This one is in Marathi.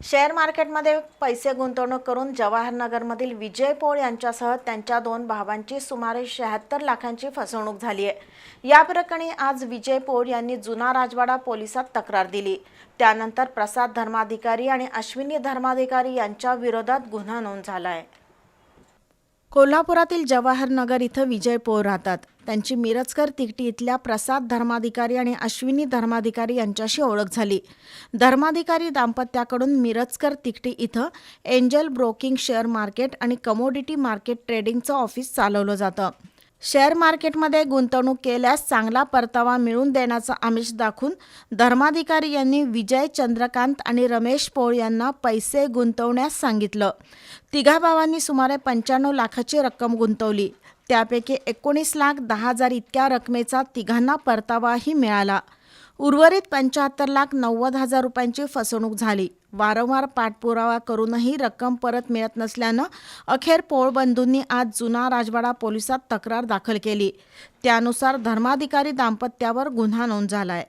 शेअर मार्केटमध्ये पैसे गुंतवणूक करून जवाहरनगरमधील विजय पोळ यांच्यासह त्यांच्या दोन भावांची सुमारे शहात्तर लाखांची फसवणूक झाली आहे. या प्रकरणी आज विजय पोळ यांनी जुना राजवाडा पोलिसात तक्रार दिली. त्यानंतर प्रसाद धर्माधिकारी आणि अश्विनी धर्माधिकारी यांच्या विरोधात गुन्हा नोंद झाला आहे. कोल्हापुरातील जवाहरनगर इथं विजय पोळ राहतात. त्यांची मिरजकर तिकटी इथल्या प्रसाद धर्माधिकारी आणि अश्विनी धर्माधिकारी यांच्याशी ओळख झाली. धर्माधिकारी दाम्पत्याकडून मिरजकर तिकटी इथं एंजल ब्रोकिंग शेअर मार्केट आणि कमोडिटी मार्केट ट्रेडिंगचं ऑफिस चालवलं जातं. शेअर मार्केटमध्ये गुंतवणूक केल्यास चांगला परतावा मिळवून देण्याचं आमिष दाखवून धर्माधिकारी यांनी विजय चंद्रकांत आणि रमेश पोळ यांना पैसे गुंतवण्यास सांगितलं. तिघा भावांनी सुमारे पंच्याण्णव लाखाची रक्कम गुंतवली. त्यापैकी एकोणीस लाख दहा हजार इतक्या रकमेचा तिघांना परतावाही मिळाला. उर्वरित पंच्याहत्तर लाख नव्वद हजार रुपयांची फसवणूक झाली. वारंवार पाठपुरावा करूनही रक्कम परत मिळत नसल्यानं अखेर पोळबंधूंनी आज जुना राजवाडा पोलिसात तक्रार दाखल केली. त्यानुसार धर्माधिकारी दाम्पत्यावर गुन्हा नोंद झालाय.